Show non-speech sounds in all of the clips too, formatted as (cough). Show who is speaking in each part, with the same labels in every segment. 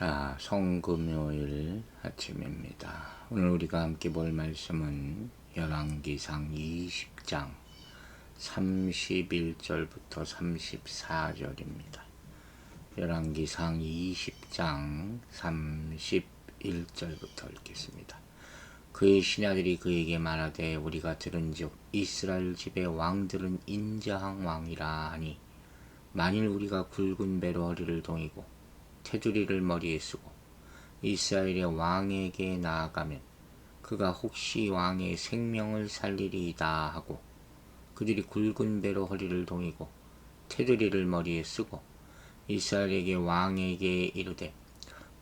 Speaker 1: 자, 성금요일 아침입니다. 오늘 우리가 함께 볼 말씀은 열왕기상 20장 31절부터 34절입니다. 열왕기상 20장 31절부터 읽겠습니다. 그의 신하들이 그에게 말하되 우리가 들은즉 이스라엘 집의 왕들은 인자한 왕이라 하니 만일 우리가 굵은 배로 허리를 동이고 테두리를 머리에 쓰고 이스라엘의 왕에게 나아가면 그가 혹시 왕의 생명을 살리리이다 하고 그들이 굵은 배로 허리를 동이고 테두리를 머리에 쓰고 이스라엘에게 왕에게 이르되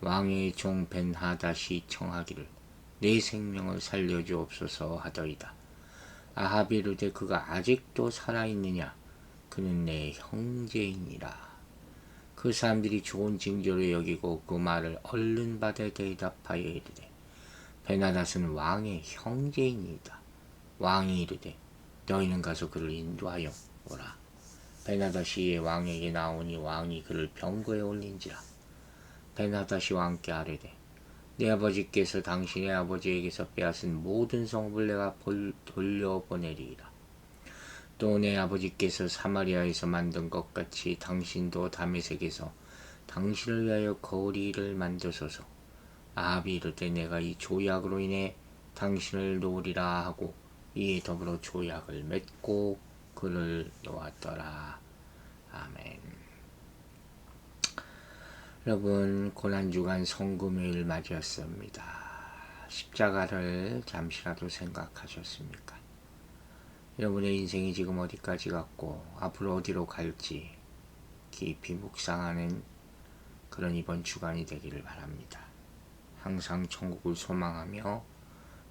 Speaker 1: 왕의 종 벤하닷이 청하기를 내 생명을 살려주옵소서 하더이다. 아합이 이르되 그가 아직도 살아있느냐 그는 내 형제이니라. 그 사람들이 좋은 징조로 여기고 그 말을 얼른 받아 대답하여 이르되 베나닷은 왕의 형제이니이다. 왕이 이르되 너희는 가서 그를 인도하여 오라. 베나닷이 왕에게 나오니 왕이 그를 병거에 올린지라. 베나닷이 왕께 아뢰되 내 아버지께서 당신의 아버지에게서 빼앗은 모든 성읍을 내가 돌려보내리이다. 또 내 아버지께서 사마리아에서 만든 것 같이 당신도 다메섹에서 당신을 위하여 거리를 만드소서. 아합이 이르되 내가 이 조약으로 인해 당신을 놓으리라 하고 이에 더불어 조약을 맺고 그를 놓았더라. 아멘. 여러분 고난 주간 성금요일 맞이었습니다. 십자가를 잠시라도 생각하셨습니까? 여러분의 인생이 지금 어디까지 갔고 앞으로 어디로 갈지 깊이 묵상하는 그런 이번 주간이 되기를 바랍니다. 항상 천국을 소망하며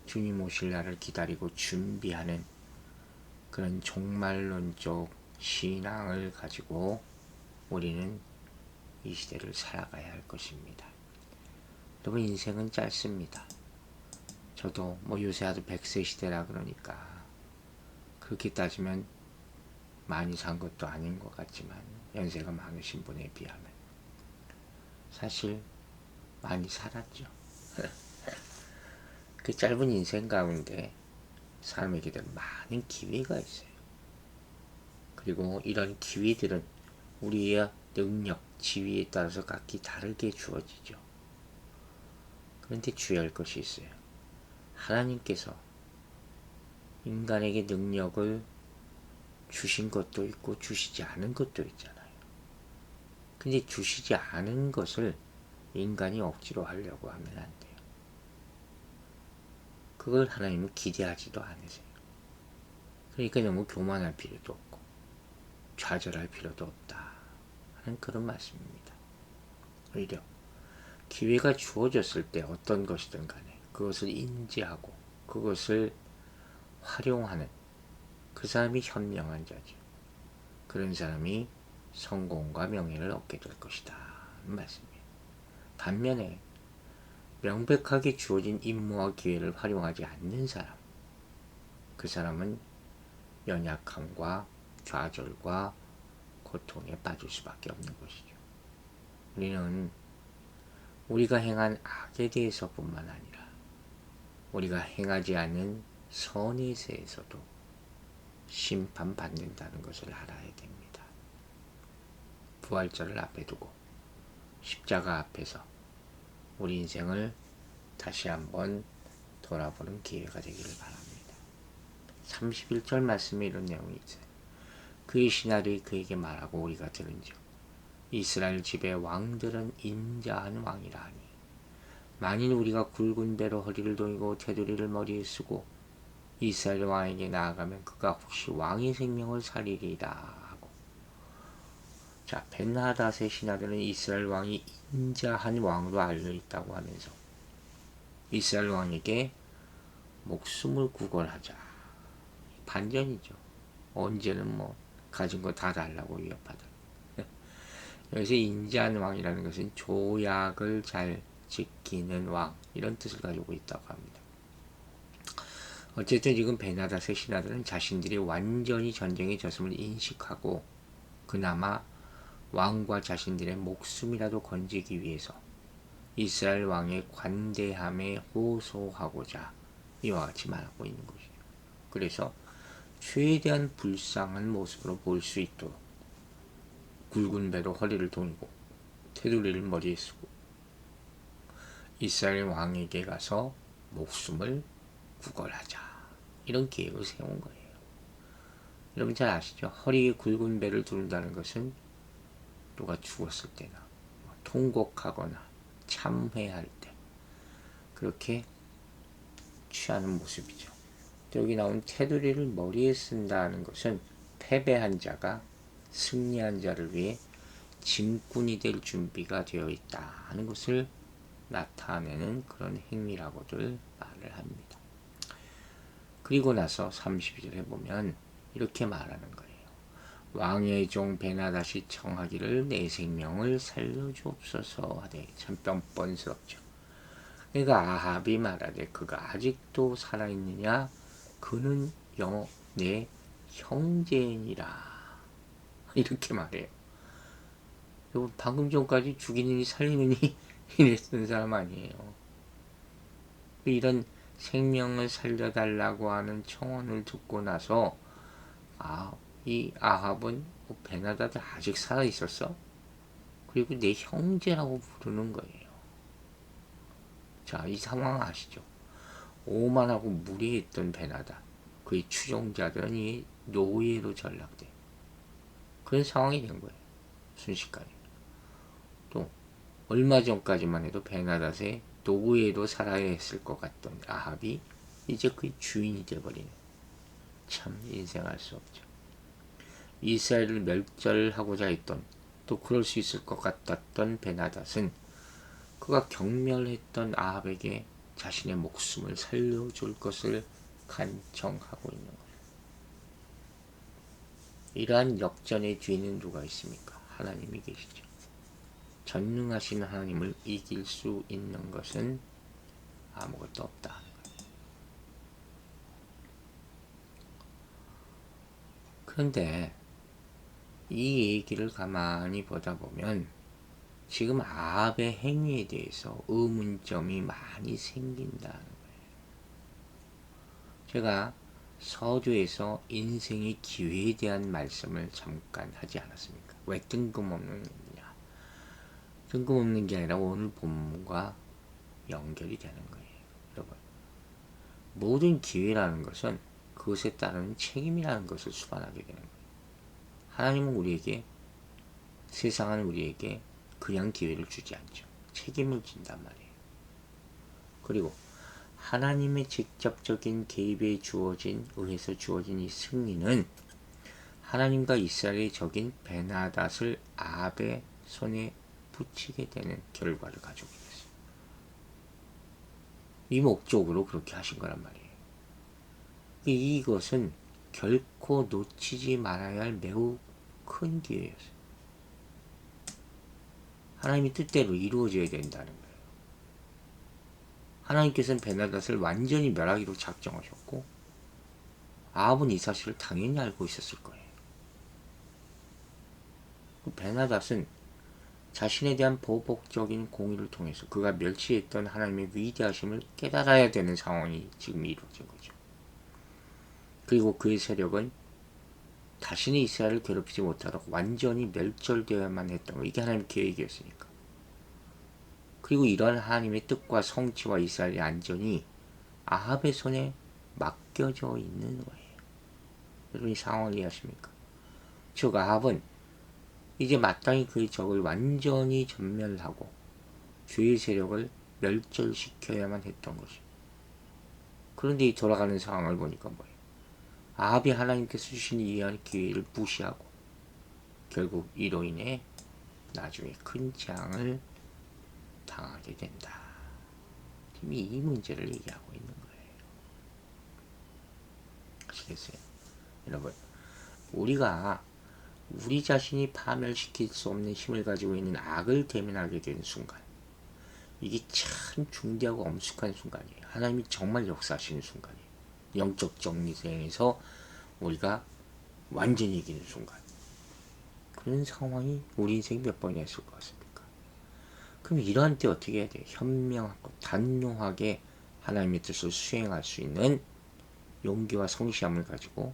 Speaker 1: 주님 오실 날을 기다리고 준비하는 그런 종말론적 신앙을 가지고 우리는 이 시대를 살아가야 할 것입니다. 여러분 인생은 짧습니다. 저도 뭐 요새 아주 100세 시대라 그러니까 그렇게 따지면 많이 산 것도 아닌 것 같지만 연세가 많으신 분에 비하면 사실 많이 살았죠. (laughs) 그 짧은 인생 가운데 사람에게는 많은 기회가 있어요. 그리고 이런 기회들은 우리의 능력, 지위에 따라서 각기 다르게 주어지죠. 그런데 주의할 것이 있어요. 하나님께서 인간에게 능력을 주신 것도 있고 주시지 않은 것도 있잖아요. 근데 주시지 않은 것을 인간이 억지로 하려고 하면 안 돼요. 그걸 하나님은 기대하지도 않으세요. 그러니까 너무 교만할 필요도 없고 좌절할 필요도 없다 하는 그런 말씀입니다. 오히려 기회가 주어졌을 때 어떤 것이든 간에 그것을 인지하고 그것을 활용하는 그 사람이 현명한 자죠. 그런 사람이 성공과 명예를 얻게 될 것이다. 말씀이에요. 반면에 명백하게 주어진 임무와 기회를 활용하지 않는 사람, 그 사람은 연약함과 좌절과 고통에 빠질 수밖에 없는 것이죠. 우리는 우리가 행한 악에 대해서뿐만 아니라 우리가 행하지 않은 선의 세에서도 심판받는다는 것을 알아야 됩니다. 부활절을 앞에 두고 십자가 앞에서 우리 인생을 다시 한번 돌아보는 기회가 되기를 바랍니다. 31절 말씀에 이런 내용이 있어요. 그의 신하들이 그에게 말하고 우리가 들은즉 이스라엘 집의 왕들은 인자한 왕이라 하니 만일 우리가 굵은 배로 허리를 동이고 테두리를 머리에 쓰고 이스라엘 왕에게 나아가면 그가 혹시 왕의 생명을 살리리이다 하고. 자 벤하닷의 신하들은 이스라엘 왕이 인자한 왕으로 알려 있다고 하면서 이스라엘 왕에게 목숨을 구걸하자. 반전이죠. 언제는 뭐 가진 거 다 달라고 위협하다 (laughs) 여기서 인자한 왕이라는 것은 조약을 잘 지키는 왕 이런 뜻을 가지고 있다고 합니다. 어쨌든 지금 베나다세 신하들은 자신들이 완전히 전쟁에 졌음을 인식하고 그나마 왕과 자신들의 목숨이라도 건지기 위해서 이스라엘 왕의 관대함에 호소하고자 이와 같이 말하고 있는 것이죠. 그래서 최대한 불쌍한 모습으로 볼 수 있도록 굵은 배로 허리를 돌고 테두리를 머리에 쓰고 이스라엘 왕에게 가서 목숨을 구걸하자 이런 계획을 세운 거예요. 여러분 잘 아시죠? 허리에 굵은 배를 두른다는 것은 누가 죽었을 때나 뭐 통곡하거나 참회할 때 그렇게 취하는 모습이죠. 여기 나온 테두리를 머리에 쓴다는 것은 패배한 자가 승리한 자를 위해 짐꾼이 될 준비가 되어 있다 하는 것을 나타내는 그런 행위라고들 말을 합니다. 그리고 나서 32절에 보면 이렇게 말하는 거예요. 왕의 종 베나다시 청하기를 내 생명을 살려주옵소서 하되 참 뻔뻔스럽죠. 그러니까 아합이 말하되 그가 아직도 살아있느냐 그는 영어 내 형제니라 (laughs) 이렇게 말해요. 방금 전까지 죽이느니 살리느니 (laughs) 이랬던 사람 아니에요. 이런 생명을 살려달라고 하는 청원을 듣고 나서 아, 이 아합은 뭐 베나다드 아직 살아 있었어? 그리고 내 형제라고 부르는 거예요. 자, 이 상황 아시죠? 오만하고 무리했던 베나다. 그의 추종자들은 이 노예로 전락돼. 그런 상황이 된 거예요. 순식간에. 또, 얼마 전까지만 해도 베나닷의 노예로 살아야 했을 것 같던 아합이 이제 그의 주인이 돼버리네. 참 인생할 수 없죠. 이스라엘을 멸절하고자 했던 또 그럴 수 있을 것 같았던 베나닷은 그가 경멸했던 아합에게 자신의 목숨을 살려줄 것을 간청하고 있는 거예요. 이러한 역전의 뒤에는 누가 있습니까? 하나님이 계시죠. 전능하신 하나님을 이길 수 있는 것은 아무것도 없다. 그런데 이 얘기를 가만히 보다 보면 지금 아합의 행위에 대해서 의문점이 많이 생긴다는 거예요. 제가 서두에서 인생의 기회에 대한 말씀을 잠깐 하지 않았습니까? 왜 뜬금없는 냐 뜬금없는 게 아니라 오늘 본문과 연결이 되는 거예요. 여러분. 모든 기회라는 것은 그것에 따르는 책임이라는 것을 수반하게 되는 거예요. 하나님은 우리에게 세상은 우리에게 그냥 기회를 주지 않죠. 책임을 진단 말이에요. 그리고 하나님의 직접적인 개입에 주어진 의해서 주어진 이 승리는 하나님과 이스라엘의 적인 베나닷을 아합의 손에 붙이게 되는 결과를 가지고 있어요. 이 목적으로 그렇게 하신 거란 말이에요. 이것은 결코 놓치지 말아야 할 매우 큰 기회였어요. 하나님의 뜻대로 이루어져야 된다는 거예요. 하나님께서는 베나닷을 완전히 멸하기로 작정하셨고 아합은 이 사실을 당연히 알고 있었을 거예요. 그 베나닷은 자신에 대한 보복적인 공의를 통해서 그가 멸치했던 하나님의 위대하심을 깨달아야 되는 상황이 지금 이루어진 거죠. 그리고 그의 세력은 다시는 이스라엘을 괴롭히지 못하도록 완전히 멸절되어야만 했던 거. 이게 하나님의 계획이었으니까. 그리고 이러한 하나님의 뜻과 성취와 이스라엘의 안전이 아합의 손에 맡겨져 있는 거예요. 여러분 이 상황을 이해하십니까? 즉 아합은 이제 마땅히 그의 적을 완전히 전멸하고 주의 세력을 멸절시켜야만 했던 것이. 그런데 이 돌아가는 상황을 보니까 뭐예요? 아합이 하나님께서 주신 이해할 기회를 무시하고 결국 이로 인해 나중에 큰 재앙을 당하게 된다. 지금 이 문제를 얘기하고 있는 거예요. 아시겠어요? 여러분, 우리가 우리 자신이 파멸시킬 수 없는 힘을 가지고 있는 악을 대면하게 되는 순간, 이게 참 중대하고 엄숙한 순간이에요. 하나님이 정말 역사하시는 순간이에요. 영적 정리생에서 우리가 완전히 이기는 순간. 그런 상황이 우리 인생이 몇 번이나 있을 것 같습니까? 그럼 이러한 때 어떻게 해야 돼요? 현명하고 단용하게 하나님의 뜻을 수행할 수 있는 용기와 성실함을 가지고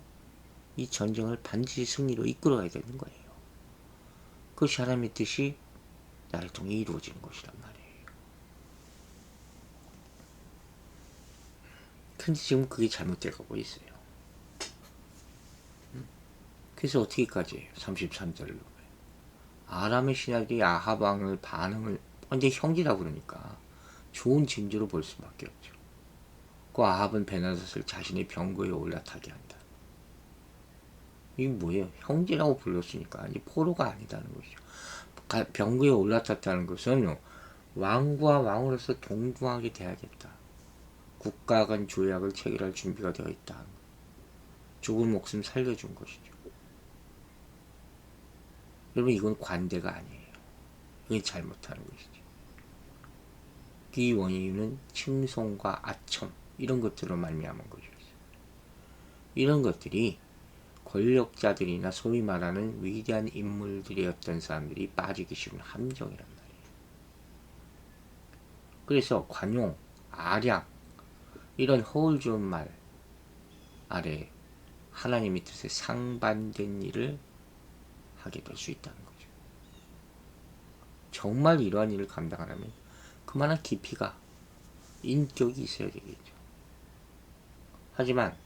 Speaker 1: 이 전쟁을 반드시 승리로 이끌어야 되는 거예요. 그것이 하나님의 뜻이 나를 통해 이루어지는 것이란 말이에요. 근데 지금 그게 잘못돼 가고 있어요. 음? 그래서 어떻게까지 해요? 33절로. 아람의 신하들이 아합 왕을 반응을 근데 형제라고 그러니까 좋은 징조로 볼 수밖에 없죠. 그 아합은 베나닷을 자신의 병거에 올라타게 한다. 이게 뭐예요? 형제라고 불렀으니까 이제 포로가 아니다는 것이죠. 병거에 올라탔다는 것은 왕과 왕으로서 동등하게 대하겠다. 국가 간 조약을 체결할 준비가 되어 있다. 죽은 목숨 살려준 것이죠. 여러분 이건 관대가 아니에요. 이건 잘못하는 것이죠. 이 원인은 칭송과 아첨 이런 것들로 말미암은 것이죠. 이런 것들이 권력자들이나 소위 말하는 위대한 인물들이었던 사람들이 빠지기 쉬운 함정이란 말이에요. 그래서 관용, 아량 이런 허울 좋은 말 아래 하나님의 뜻에 상반된 일을 하게 될 수 있다는 거죠. 정말 이러한 일을 감당하려면 그만한 깊이가 인격이 있어야 되겠죠. 하지만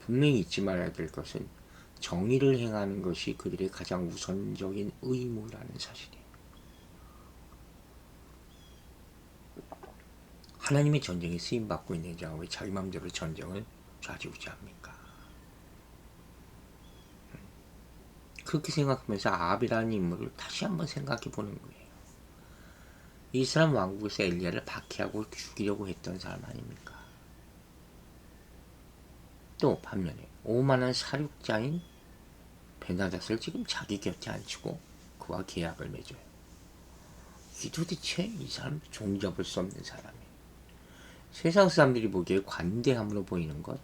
Speaker 1: 분명히 잊지 말아야 될 것은 정의를 행하는 것이 그들의 가장 우선적인 의무라는 사실이에요. 하나님의 전쟁에 쓰임 받고 있는 자가 왜 자기 마음대로 전쟁을 좌지우지합니까? 그렇게 생각하면서 아합이라는 인물을 다시 한번 생각해 보는 거예요. 이스라엘 왕국에서 엘리야를 박해하고 죽이려고 했던 사람 아닙니까? 또 반면에 오만한 사륙자인 베나닷을 지금 자기 곁에 앉히고 그와 계약을 맺어요. 이 도대체 이 사람 종잡을 수 없는 사람이에요. 세상 사람들이 보기에 관대함으로 보이는 것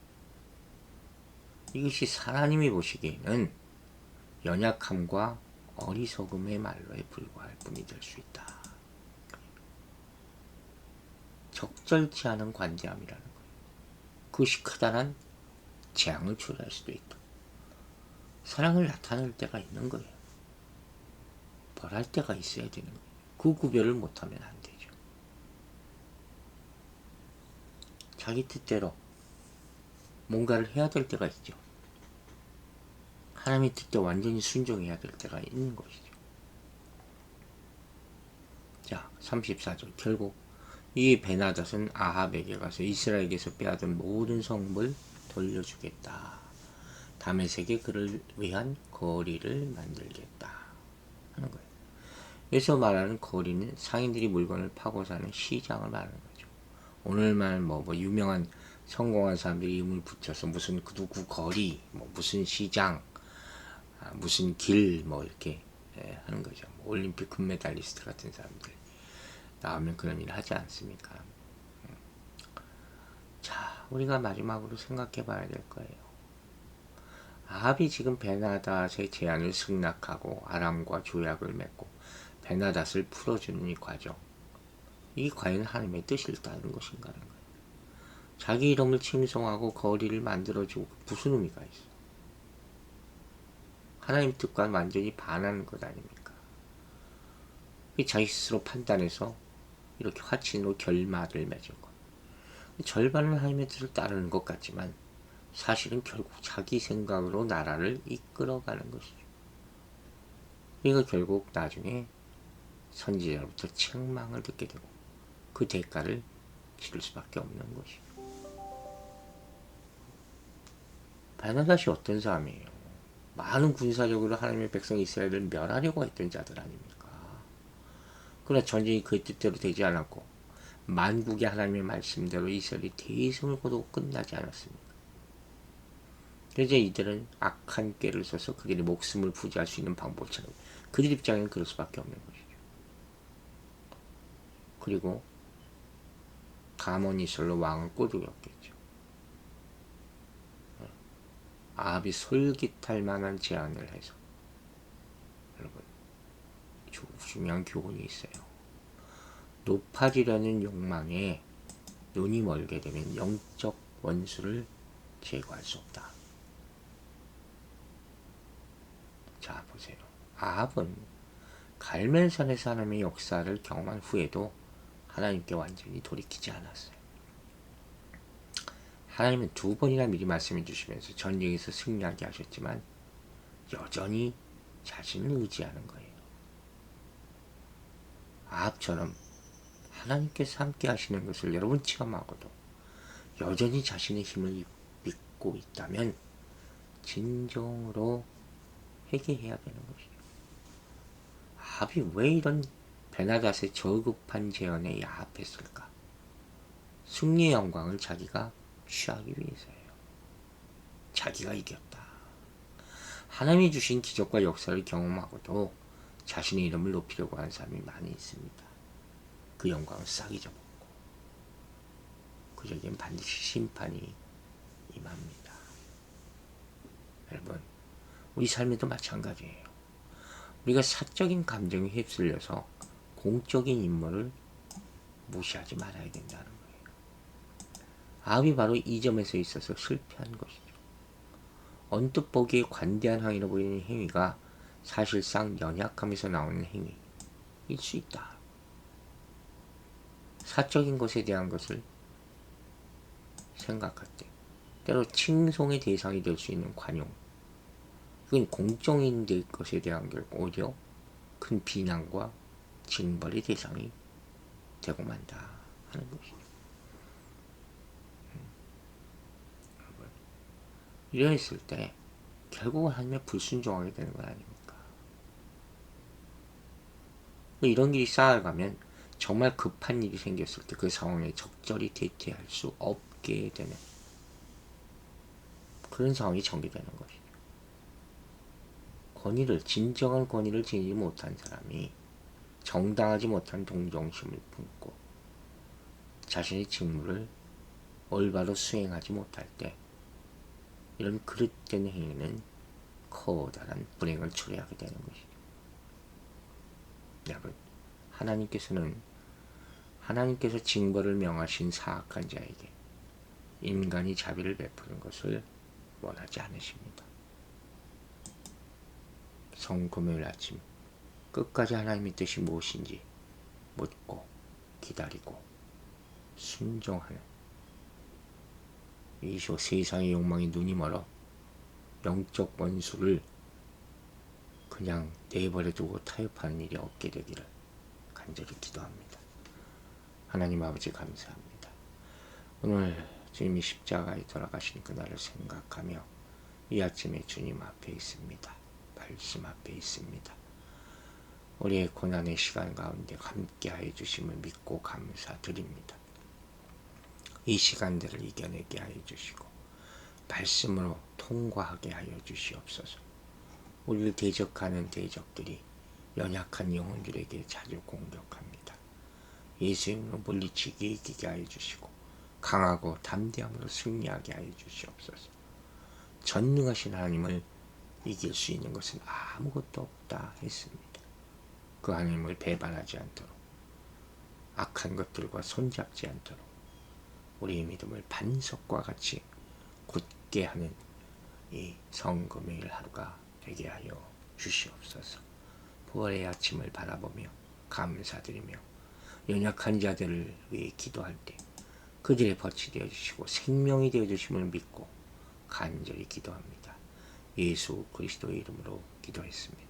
Speaker 1: 이것이 하나님이 보시기에는 연약함과 어리석음의 말로에 불과할 뿐이 될 수 있다. 적절치 않은 관대함이라는 거예요. 그것이 크다란 재앙을 초래할 수도 있다. 사랑을 나타낼 때가 있는 거예요. 벌할 때가 있어야 되는 거예요. 그 구별을 못하면 안 되죠. 자기 뜻대로 뭔가를 해야 될 때가 있죠. 하나님의 뜻대 완전히 순종해야 될 때가 있는 것이죠. 자, 34절. 결국 이 베나닷은 아합에게 가서 이스라엘에게서 빼앗은 모든 성물 돌려주겠다. 다메섹에 그를 위한 거리를 만들겠다. 하는 거예요. 여기서 말하는 거리는 상인들이 물건을 파고 사는 시장을 말하는 거죠. 오늘만 뭐, 뭐 유명한 성공한 사람들이 이름을 붙여서 무슨 그 누구 거리, 뭐 무슨 시장, 아, 무슨 길, 뭐 이렇게 예, 하는 거죠. 뭐 올림픽 금메달리스트 같은 사람들 나오면 그런 일을 하지 않습니까? 우리가 마지막으로 생각해 봐야 될 거예요. 아합이 지금 베나닷의 제안을 승낙하고 아람과 조약을 맺고 베나닷을 풀어주는 이 과정. 이 과연 하나님의 뜻일다는 것인가는 거예요. 자기 이름을 칭송하고 거리를 만들어주고 무슨 의미가 있어? 하나님 뜻과 완전히 반하는 것 아닙니까? 자기 스스로 판단해서 이렇게 화친으로 결말을 맺은 것. 절반은 하나님의 뜻을 따르는 것 같지만 사실은 결국 자기 생각으로 나라를 이끌어가는 것이죠. 그러니까 결국 나중에 선지자로부터 책망을 듣게 되고 그 대가를 치를 수밖에 없는 것이죠. 바나닷이 어떤 사람이에요? 많은 군사적으로 하나님의 백성 이스라엘을 멸하려고 했던 자들 아닙니까? 그러나 전쟁이 그 뜻대로 되지 않았고 만국의 하나님의 말씀대로 이스라엘이 대승을 거두고 끝나지 않았습니다. 그래서 이들은 악한 꾀를 써서 그들의 목숨을 부지할 수 있는 방법을 찾아 그들 입장에는 그럴 수밖에 없는 것이죠. 그리고 가모니설로 왕을 꼬드겼겠죠. 아합이 솔깃할 만한 제안을 해서 여러분 중요한 교훈이 있어요. 높아지려는 욕망에 눈이 멀게 되면 영적 원수를 제거할 수 없다. 자 보세요. 아합은 갈멜산에서 하나님의 역사를 경험한 후에도 하나님께 완전히 돌이키지 않았어요. 하나님은 두 번이나 미리 말씀해 주시면서 전쟁에서 승리하게 하셨지만 여전히 자신을 의지하는 거예요. 아합처럼 하나님께서 함께 하시는 것을 여러분 체험하고도 여전히 자신의 힘을 믿고 있다면 진정으로 회개해야 되는 것이죠. 아합이 왜 이런 베나닷의 저급한 재현에 야합했을까? 승리의 영광을 자기가 취하기 위해서예요. 자기가 이겼다. 하나님이 주신 기적과 역사를 경험하고도 자신의 이름을 높이려고 하는 사람이 많이 있습니다. 그 영광을 싹 잊어먹고 그에겐 반드시 심판이 임합니다. 여러분, 우리 삶에도 마찬가지예요. 우리가 사적인 감정에 휩쓸려서 공적인 인물을 무시하지 말아야 된다는 거예요. 아합이 바로 이 점에서 있어서 실패한 것이죠. 언뜻 보기에 관대한 항의로 보이는 행위가 사실상 연약함에서 나오는 행위일 수 있다. 사적인 것에 대한 것을 생각할 때 때로 칭송의 대상이 될 수 있는 관용 그건 공적인 것에 대한 결국 오히려 큰 비난과 징벌의 대상이 되고 만다 하는 것이죠. 음. 이러했을 때 결국은 하나님의 불순종하게 되는 건 아닙니까? 이런 길이 쌓아가면 정말 급한 일이 생겼을 때 그 상황에 적절히 대처할 수 없게 되는 그런 상황이 전개되는 것이죠. 권위를 진정한 권위를 지니지 못한 사람이 정당하지 못한 동정심을 품고 자신의 직무를 올바로 수행하지 못할 때 이런 그릇된 행위는 커다란 불행을 초래하게 되는 것이죠. 여러분, 하나님께서는 하나님께서 징벌을 명하신 사악한 자에게 인간이 자비를 베푸는 것을 원하지 않으십니다. 성금요일 아침 끝까지 하나님의 뜻이 무엇인지 묻고 기다리고 순종하는 이쇼 세상의 욕망이 눈이 멀어 영적 원수를 그냥 내버려 두고 타협하는 일이 없게 되기를 간절히 기도합니다. 하나님 아버지 감사합니다. 오늘 주님이 십자가에 돌아가신 그날을 생각하며 이 아침에 주님 앞에 있습니다. 말씀 앞에 있습니다. 우리의 고난의 시간 가운데 함께하여 주심을 믿고 감사드립니다. 이 시간들을 이겨내게 하여 주시고 말씀으로 통과하게 하여 주시옵소서. 우리를 대적하는 대적들이 연약한 영혼들에게 자주 공격합니다. 예수님으로 물리치게 이기게 하여 주시고 강하고 담대함으로 승리하게 하여 주시옵소서. 전능하신 하나님을 이길 수 있는 것은 아무것도 없다 했습니다. 그 하나님을 배반하지 않도록 악한 것들과 손잡지 않도록 우리의 믿음을 반석과 같이 굳게 하는 이 성금요일 하루가 되게 하여 주시옵소서. 부활의 아침을 바라보며 감사드리며 연약한 자들을 위해 기도할 때 그들의 벗이 되어 주시고 생명이 되어 주심을 믿고 간절히 기도합니다. 예수 그리스도의 이름으로 기도했습니다.